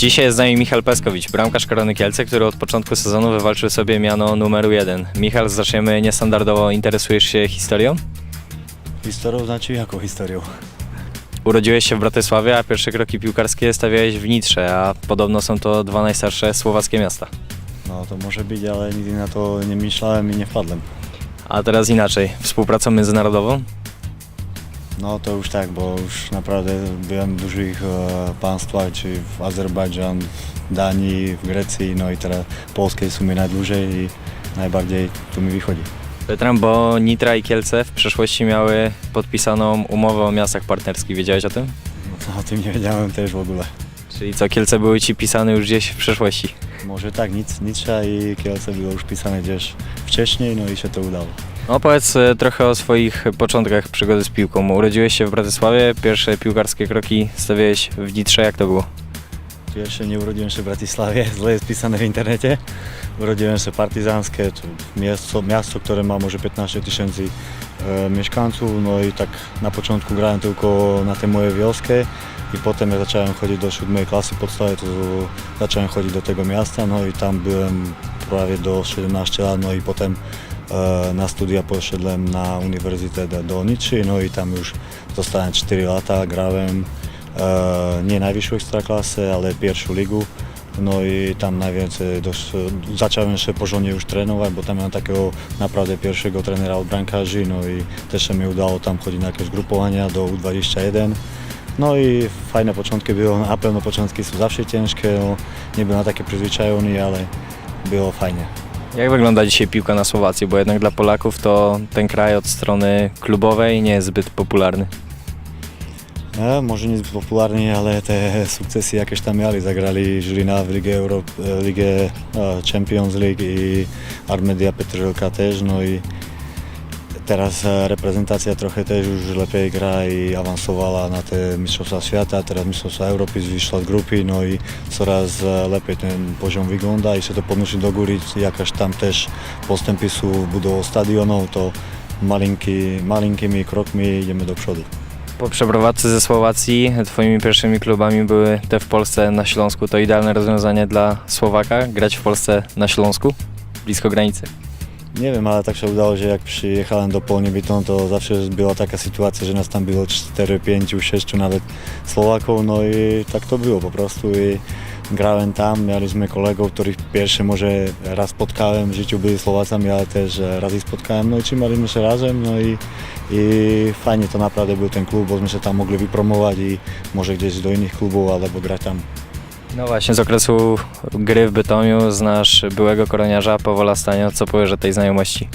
Dzisiaj jest z nami Michał Peskowicz, bramkarz Korony Kielce, który od początku sezonu wywalczył sobie miano numeru jeden. Michał, zaczniemy niestandardowo. Interesujesz się historią? Historią znaczy jaką historią? Urodziłeś się w Bratysławie, a pierwsze kroki piłkarskie stawiałeś w Nitrze, a podobno są to dwa najstarsze słowackie miasta. No to może być, ale nigdy na to nie myślałem i nie wpadłem. A teraz inaczej, współpracą międzynarodową? No to już tak, bo już naprawdę byłem w dużych e, państwach, czy w Azerbejdżan, w Danii, w Grecji, no i teraz Polskie w sumie najdłużej i najbardziej tu mi wychodzi. Pytam, bo Nitra i Kielce w przeszłości miały podpisaną umowę o miastach partnerskich. Wiedziałeś o tym? No, o tym nie wiedziałem też w ogóle. Czyli co, Kielce były ci pisane już gdzieś w przeszłości? Może tak, nic, Nicza i Kielce było już pisane gdzieś wcześniej, no i się to udało. No powiedz e, trochę o swoich początkach przygody z piłką. Urodziłeś się w Bratysławie, pierwsze piłkarskie kroki stawiałeś w Nitrze, jak to było? Pierwsze nie urodziłem się w Bratysławie, źle jest pisane w internecie. Urodziłem się partyzanskie, to miasto, miasto, które ma może 15 tysięcy e, mieszkańców. No i tak na początku grałem tylko na tę moją wioskę i potem jak zacząłem chodzić do siódmej klasy podstawowej, to zacząłem chodzić do tego miasta, no i tam byłem prawie do 17 lat, no i potem na studia poszedłem na Uniwersytet do Niczy, no i tam już zostałem 4 lata, grałem e, nie najwyższą ekstraklasę, ale pierwszą ligę. No i tam najwięcej dos- zacząłem się porządnie już bo tam miałem takiego naprawdę pierwszego trenera od brankarzy, no i też się mi udało tam chodzić na jakieś do U21. No i fajne początki było, na pewno początki są zawsze ciężkie, no, nie na takie przyzwyczajony, ale było fajnie. Jak wygląda dzisiaj piłka na Słowacji? Bo jednak dla Polaków to ten kraj od strony klubowej nie jest zbyt popularny. E, może nie zbyt popularni, ale te sukcesy jakieś tam mieli. Zagrali Żylina w Ligę, Euro, e, Ligę e, Champions League i Armedia Petrolka też. No i teraz e, reprezentacja trochę też już lepiej gra i awansowała na te Mistrzostwa Świata, teraz Mistrzostwa Europy, wyszła z grupy, no i coraz e, lepiej ten poziom wygląda i się to podnosi do góry. Jakaś tam też postępy są budową stadionu, to malinki, malinkimi krokami idziemy do przodu. Po przeprowadzce ze Słowacji twoimi pierwszymi klubami były te w Polsce na Śląsku. To idealne rozwiązanie dla Słowaka, grać w Polsce na Śląsku, blisko granicy. Nie wiem, ale tak się udało, że jak przyjechałem do Polni Bytom, to zawsze była taka sytuacja, że nas tam było 4, 5, 6 nawet Słowaków, no i tak to było po prostu. I grałem tam, mieliśmy kolegów, których pierwszy może raz spotkałem w życiu, byli Słowacami, ale też raz ich spotkałem, no i trzymaliśmy się razem, no i, i fajnie to naprawdę był ten klub, bośmy się tam mogli wypromować i może gdzieś do innych klubów albo grać tam. No właśnie, z okresu gry w Bytomiu znasz byłego koroniarza Powola Stanio. Co powiesz o tej znajomości?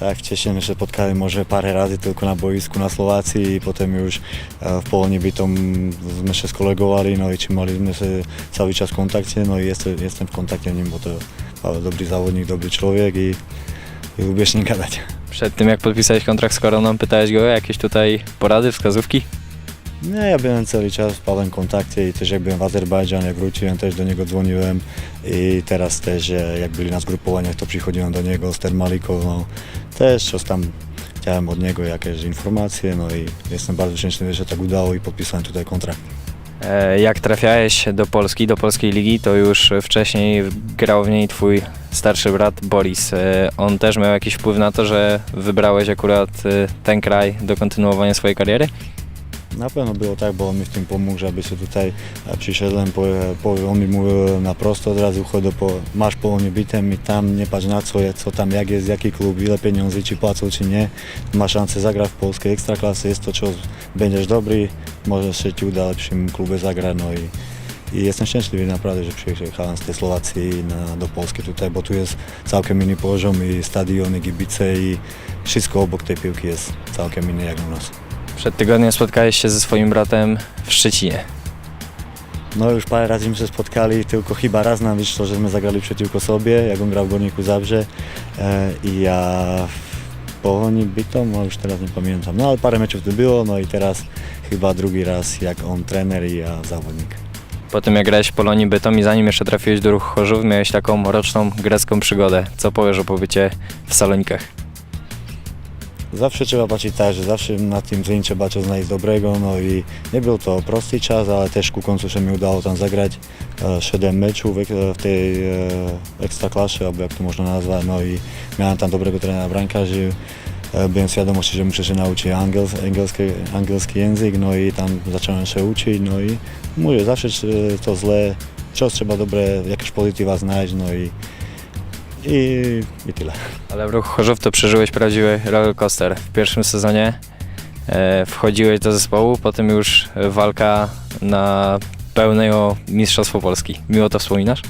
Tak, wcześniej się spotkali może parę razy tylko na boisku na Słowacji i potem już e, w Polonii Bytom my się skolegowali, no i trzymaliśmy się cały czas w kontakcie, no i jestem, jestem w kontakcie z nim, bo to bardzo dobry zawodnik, dobry człowiek i, i lubię z nim gadać. Przed tym jak podpisałeś kontrakt z Koroną, pytałeś go o jakieś tutaj porady, wskazówki? Nie, ja byłem cały czas w pełnym kontakcie i też jak byłem w Azerbejdżanie, wróciłem, też do niego dzwoniłem i teraz też jak byli na zgrupowaniach, to przychodziłem do niego z Termaliko, no też coś tam chciałem od niego jakieś informacje, no i jestem bardzo szczęśliwy, że tak udało i podpisałem tutaj kontrakt. E, Jak trafiałeś do Polski, do polskiej ligi, to już wcześniej grał w niej twój starszy brat Boris. E, On też miał jakiś wpływ na to, że wybrałeś akurat e, ten kraj do kontynuowania swojej kariery? Na pewno było tak, bo on mi w tym pomógł, żeby się tutaj e, przyszedłem, on mi mówił na prosto od razu, chodź po, masz po bitem i tam nie na co, co tam, jak jest, jaki klub, ile pieniędzy ci płacą, czy nie. Masz szansę zagrać w polskiej ekstraklasy, jest to czas, będziesz dobry, możesz się ci uda w lepszym klubie zagrać, no i, i jestem szczęśliwy naprawdę, że przyjechałem z tej Słowacji na, do Polski tutaj, bo tu jest całkiem inny poziom i stadion, i kibice i wszystko obok tej piłki jest całkiem inne jak u nas. Przed tygodniem spotkałeś się ze swoim bratem w Szczecinie. No już parę razy się spotkali, tylko chyba raz nam wyszło, że my zagrali przeciwko sobie, jak on grał w Górniku Zabrze e, i ja w Polonii Bytom, no już teraz nie pamiętam, no ale parę meczów to było, no i teraz chyba drugi raz jak on trener i ja zawodnik. Po tym jak grałeś w Polonii Bytom i zanim jeszcze trafiłeś do ruchu Chorzów, miałeś taką roczną grecką przygodę. Co powiesz o pobycie w Salonikach? Zawsze trzeba patrzeć tak, że zawsze na tym treningu trzeba coś znaleźć dobrego, no i nie był to prosty czas, ale też ku końcu się mi udało tam zagrać e, 7 meczów w, w tej e, ekstraklasie, albo jak to można nazwać, no i miałem tam dobrego trenera bramkarzy, e, byłem świadomości, że muszę się nauczyć angiels, angielski, angielski język, no i tam zacząłem się uczyć, no i mówię, zawsze e, to źle, coś trzeba dobre, jakieś pozytywa znaleźć, no i, i, i tyle. Ale w ruchu Chorzów to przeżyłeś prawdziwy rollercoaster. W pierwszym sezonie e, wchodziłeś do zespołu, potem już walka na pełnego Mistrzostwo Polski. Miło to wspominasz?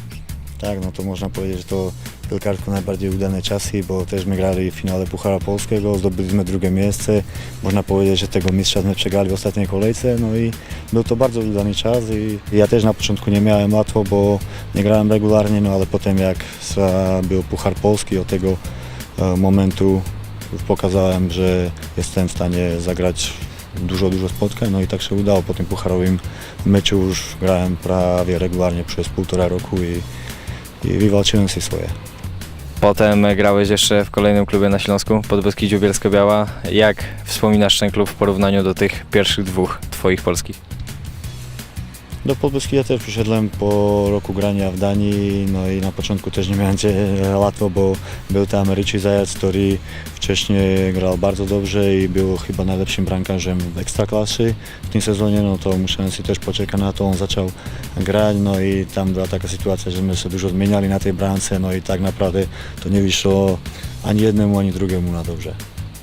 Tak, no to można powiedzieć, że to piłkarsko najbardziej udane czasy, bo też my grali w finale Puchara Polskiego, zdobyliśmy drugie miejsce. Można powiedzieć, że tego mistrza my przegrali w ostatniej kolejce, no i był to bardzo udany czas i ja też na początku nie miałem łatwo, bo nie grałem regularnie, no ale potem jak był Puchar Polski, od tego e, momentu pokazałem, że jestem w stanie zagrać dużo, dużo spotkań, no i tak się udało. Po tym pucharowym meczu już grałem prawie regularnie przez półtora roku i i wywalczyłem sobie swoje. Potem grałeś jeszcze w kolejnym klubie na Śląsku, Podbeskidziu Bielsko-Biała. Jak wspominasz ten klub w porównaniu do tych pierwszych dwóch twoich polskich? Do Podbeskidzia też przyszedłem po roku grania w Danii, no i na początku też nie miałem cię łatwo, bo był tam Richie Zajac, który wcześniej grał bardzo dobrze i był chyba najlepszym bramkarzem w Ekstraklasy w tym sezonie, no to musiałem sobie też poczekać na to, on zaczął grać, no i tam była taka sytuacja, że my się dużo zmieniali na tej bramce, no i tak naprawdę to nie wyszło ani jednemu, ani drugiemu na dobrze.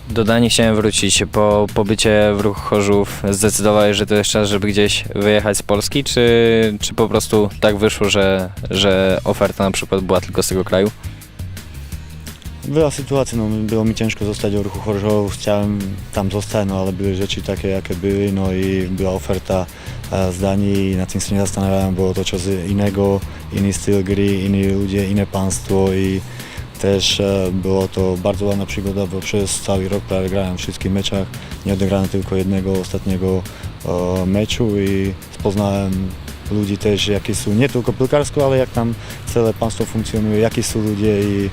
Do Danii chciałem wrócić. Po pobycie w ruchu Chorzów zdecydowałeś, że to jest czas, żeby gdzieś wyjechać z Polski, czy, czy po prostu tak wyszło, że, że oferta na przykład była tylko z tego kraju? Była sytuacja, no było mi ciężko zostać w ruchu Chorzów, chciałem tam zostać, no ale były rzeczy takie jakie były, no i była oferta e, z Danii i na tym się nie zastanawiałem, było to coś innego, inny styl gry, inni ludzie, inne państwo i też e, było to bardzo ładna przygoda, bo przez cały rok prawie grałem w wszystkich meczach, nie odegrałem tylko jednego ostatniego meczu i poznałem ludzi też, jakie są, nie tylko piłkarsko, ale jak tam całe państwo funkcjonuje, jakie są ludzie i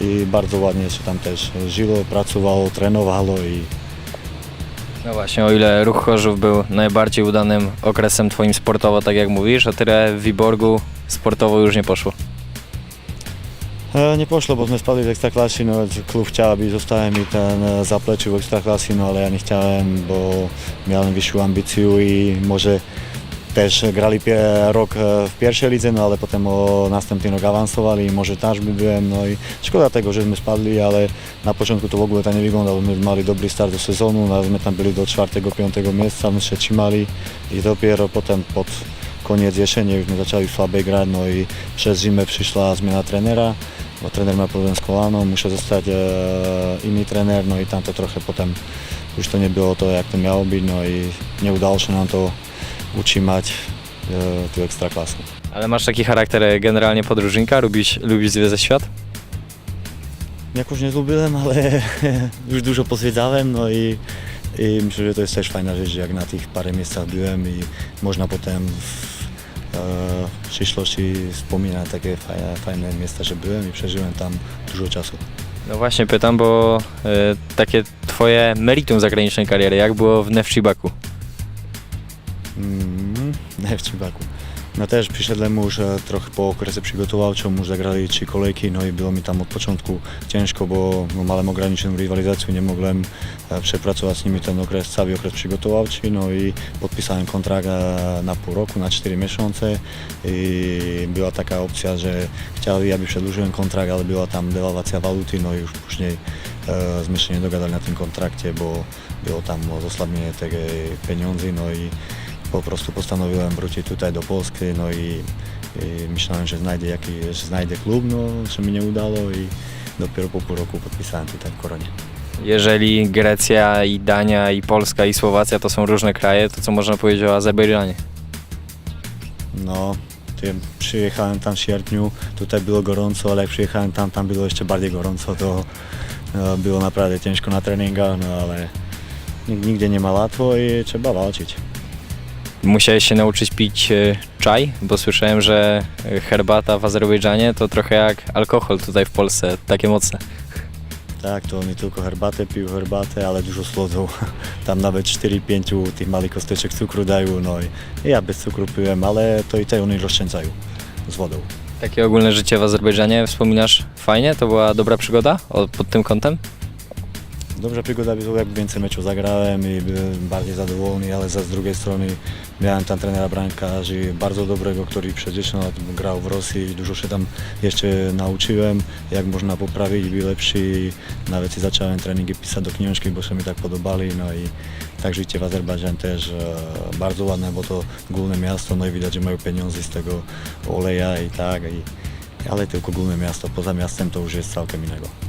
i bardzo ładnie się tam też żyło, pracowało, trenowało i No właśnie, o ile ruch Chorzów był najbardziej udanym okresem twoim sportowo, tak jak mówisz, o tyle w Wiborgu sportowo już nie poszło. E, nie poszło, bo my spadli w Ekstraklasie, no klub chciał, aby zostałem i ten e, zapleczył w Ekstraklasie, no ale ja nie chciałem, bo miałem wyższą ambicję i może też grali rok e, w pierwszej lidze, no ale potem o następny rok awansowali i może też by byłem, no i szkoda tego, że my spadli, ale na początku to w ogóle tak nie wyglądało, my mieli dobry start do sezonu, nawet my tam byli do czwartego, piątego miejsca, my się trzymali i dopiero potem pod koniec jesieni już my zaczęli słabiej grać, no i przez zimę przyszła zmiana trenera, bo trener ma problem z kolaną, muszę zostać e, inny trener, no i tam to trochę potem już to nie było to jak to miało być, no i nie udało się nam to utrzymać e, tu ekstraklasy. Ale masz taki charakter generalnie podróżnika, lubisz, lubisz zwiedzać świat? Jakoś nie lubiłem, ale już dużo pozwiedzałem, no i, i myślę, że to jest też fajna rzecz, jak na tych parę miejscach byłem i można potem w e, przyszłości wspominać takie fajne, fajne miejsca, że byłem i przeżyłem tam dużo czasu. No właśnie pytam, bo y, takie twoje meritum zagranicznej kariery, jak było w Nefcibaku? Mm, nie w Cibaku. No też przyszedłem już e, trochę po okresie przygotowawczym, już zagrali trzy kolejki, no i było mi tam od początku ciężko, bo no, miałem ograniczoną rywalizację, nie mogłem e, przepracować z nimi ten okres, cały okres przygotowawczy, no i podpisałem kontrakt e, na pół roku, na cztery miesiące i była taka opcja, że chcieli, aby przedłużyłem kontrakt, ale była tam dewaluacja waluty, no i już później e, zmy się nie dogadali na tym kontrakcie, bo było tam osłabienie tego pieniędzy, no i po prostu postanowiłem wrócić tutaj do Polski, no i, i myślałem, że znajdę, jaki, że znajdę klub, no że mi nie udało i dopiero po pół roku podpisałem tutaj w Koronie. Jeżeli Grecja i Dania i Polska i Słowacja to są różne kraje, to co można powiedzieć o Azerbejdżanie? No, przyjechałem tam w sierpniu, tutaj było gorąco, ale jak przyjechałem tam, tam było jeszcze bardziej gorąco, to no, było naprawdę ciężko na treningach, no ale nig- nigdzie nie ma łatwo i trzeba walczyć. Musiałeś się nauczyć pić e, czaj, bo słyszałem, że herbata w Azerbejdżanie to trochę jak alkohol tutaj w Polsce, takie mocne. Tak, to nie tylko herbatę pił, herbatę, ale dużo słodzą. Tam nawet 4-5 tych małych kosteczek cukru dają, no i ja bez cukru piłem, ale to i te oni rozczęcają z wodą. Takie ogólne życie w Azerbejdżanie wspominasz fajnie? To była dobra przygoda o, pod tym kątem? Dobrze przygoda było, jak więcej meczów zagrałem i byłem bardziej zadowolony, ale za z drugiej strony miałem tam trenera bramkarzy bardzo dobrego, który przez 10 lat grał w Rosji i dużo się tam jeszcze nauczyłem, jak można poprawić, być lepszy nawet i zacząłem treningi pisać do książki, bo się mi tak podobali, no i tak życie w Azerbejdżanie też e, bardzo ładne, bo to główne miasto, no i widać, że mają pieniądze z tego oleja i tak, i, ale tylko główne miasto, poza miastem to już jest całkiem innego.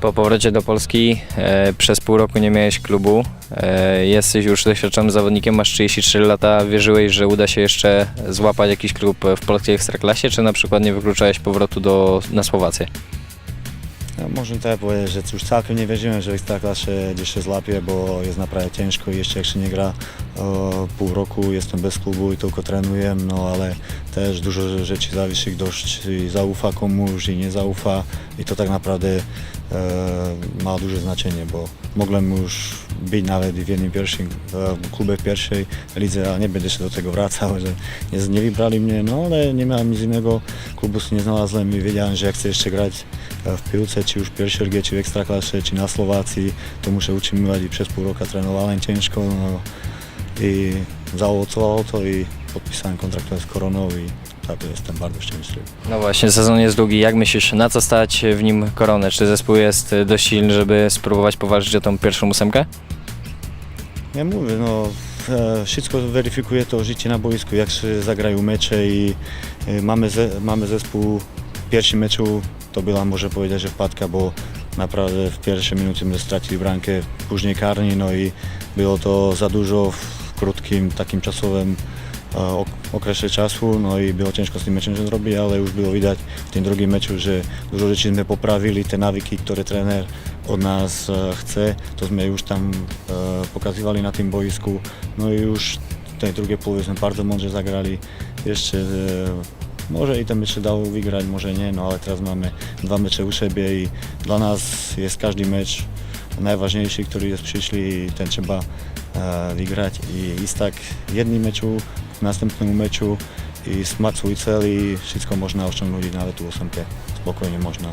Po powrocie do Polski e, przez pół roku nie miałeś klubu. E, jesteś już doświadczonym zawodnikiem, masz 33 lata. Wierzyłeś, że uda się jeszcze złapać jakiś klub w polskiej ekstraklasie, czy na przykład nie wykluczałeś powrotu do, na Słowację? No, można tak powiedzieć, że już całkiem nie wierzyłem, że Ekstraklasie gdzieś się złapie, bo jest naprawdę ciężko i jeszcze jak się nie gra e, pół roku, jestem bez klubu i tylko trenuję, no ale też dużo rzeczy zawiesi, ktoś i zaufa komuś i nie zaufa i to tak naprawdę e, ma duże znaczenie, bo mogłem już być nawet w jednym pierwszym e, klubie pierwszej lidze, a nie będę się do tego wracał, że nie, nie wybrali mnie, no ale nie miałem nic innego, klubu nie znalazłem i wiedziałem, że jak chcę jeszcze grać e, w piłce, czy już w pierwszej lidze, czy w Ekstraklasie, czy na Słowacji, to muszę utrzymywać i przez pół roku trenowałem ciężko no, i zaowocowało to i podpisałem kontrakt z Koroną i tak jestem bardzo szczęśliwy. No właśnie, sezon jest długi. Jak myślisz, na co stać w nim koronę? Czy zespół jest dość silny, żeby spróbować powalczyć o tą pierwszą ósemkę? Ja mówię, no e, wszystko weryfikuje to życie na boisku, jak się zagrają mecze i e, mamy, ze, mamy zespół w pierwszym meczu to była może powiedzieć, że wpadka, bo naprawdę w pierwszej minucie my stracili bramkę, później karni, no i było to za dużo w krótkim takim czasowym e, okresie czasu, no i było ciężko z tym meczem się zrobić, ale już było widać w tym drugim meczu, że dużo rzeczy my poprawili, te nawyki, które trener od nas e, chce, to my już tam e, pokazywali na tym boisku, no i już w tej drugiej połowie jsme bardzo mądrze zagrali, jeszcze e, może i ten mecz się wygrać, może nie, no ale teraz mamy dwa mecze u siebie i dla nas jest każdy mecz najważniejszy, który jest przyszli i ten trzeba wygrać. I jest tak jednym meczu, w następnym meczu i smak swój cel i wszystko można osiągnąć nawet tu ósemkę spokojnie można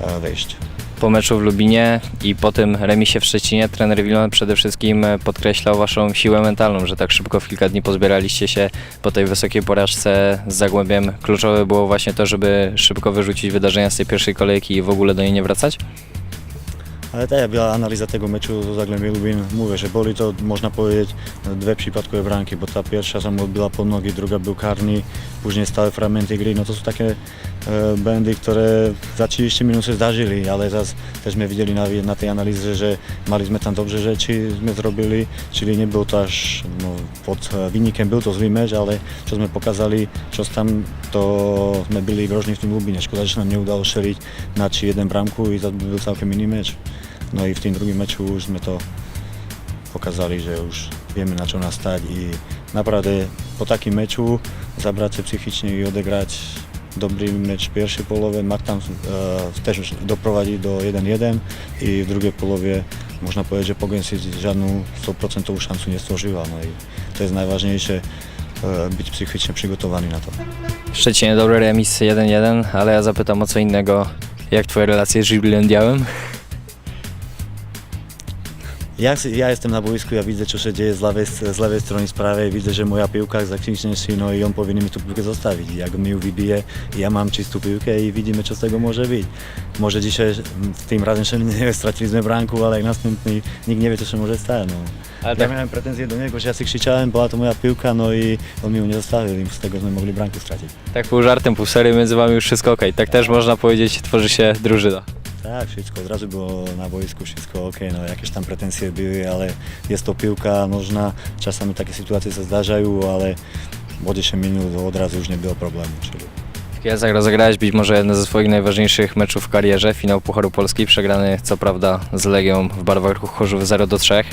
e, wejść. Po meczu w Lubinie i po tym remisie w Szczecinie trener Wilon przede wszystkim e, podkreślał waszą siłę mentalną, że tak szybko w kilka dni pozbieraliście się po tej wysokiej porażce z Zagłębiem. Kluczowe było właśnie to, żeby szybko wyrzucić wydarzenia z tej pierwszej kolejki i w ogóle do niej nie wracać? Ale tak, była analiza tego meczu z Lubin. Mówię, że boli to, można powiedzieć, dwie przypadkowe bramki, bo ta pierwsza sam odbyła pod nogi, druga był karny, później stałe fragmenty gry. No to są takie e, które za 30 minut się zdarzyli, ale teraz też my widzieli na, na tej analizie, że maliśmy tam dobrze rzeczy, my zrobili, czyli nie był to aż no, pod wynikiem, był to zły mecz, ale co my pokazali, co tam, to my byli groźni w tym Lubinie. Szkoda, że nam nie udało strzelić na 3-1 bramku i to był całkiem inny mecz. No i w tym drugim meczu już my to pokazali, że już wiemy na czym nas stać i naprawdę po takim meczu zabrać się psychicznie i odegrać dobry mecz pierwszej połowie, Mak tam e, też doprowadzić do 1-1 i w drugiej połowie można powiedzieć, że Pogoń się żadną 100% szansę nie stworzyła. No i to jest najważniejsze, e, być psychicznie przygotowany na to. W Szczecinie dobry remis 1-1, ale ja zapytam o co innego. Jak twoje relacje z Żyblem Diałem? Ja, ja jestem na boisku, ja widzę co się dzieje z lewej, z lewej strony z prawej, widzę, że moja piłka zaklincznie się, no i on powinien mi tu piłkę zostawić. Jak mi ją wybije, ja mam czystą piłkę i widzimy co z tego może być. Może dzisiaj tym razem się nie straciliśmy bramku, ale jak następny nikt nie wie co się może stać. No. Ale Ja tak, miałem pretensje do niego, że ja się krzyczałem, była to moja piłka, no i on mi ją nie zostawił i z tegośmy mogli bramkę stracić. tak pół żartem, pół sery, między wami już wszystko ok. Tak też można powiedzieć, tworzy się drużyna. Tak, wszystko od razu było na boisku, wszystko ok, no jakieś tam pretensje były, ale jest to piłka nożna, czasami takie sytuacje się zdarzają, ale po 10 minut od razu już nie było problemu. Czyli Kielcach rozegrałeś być może jeden ze swoich najważniejszych meczów w karierze, finał Pucharu Polski, przegrany co prawda z Legią w barwach Chorzów 0 do 3,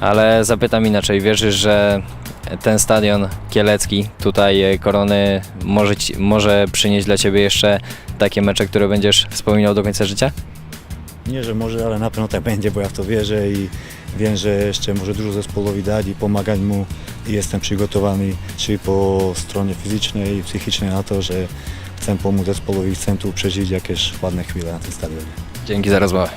ale zapytam inaczej, wierzysz, że ten stadion kielecki tutaj e, Korony może, ci, może przynieść dla Ciebie jeszcze takie mecze, które będziesz wspominał do końca życia? Nie, że może, ale na pewno tak będzie, bo ja w to wierzę i wiem, że jeszcze może dużo zespołowi dać i pomagać mu i jestem przygotowany, czy po stronie fizycznej i psychicznej na to, że chcę pomóc zespołowi, chcę tu przeżyć jakieś ładne chwile na tym stadionie. Dzięki za rozmowę.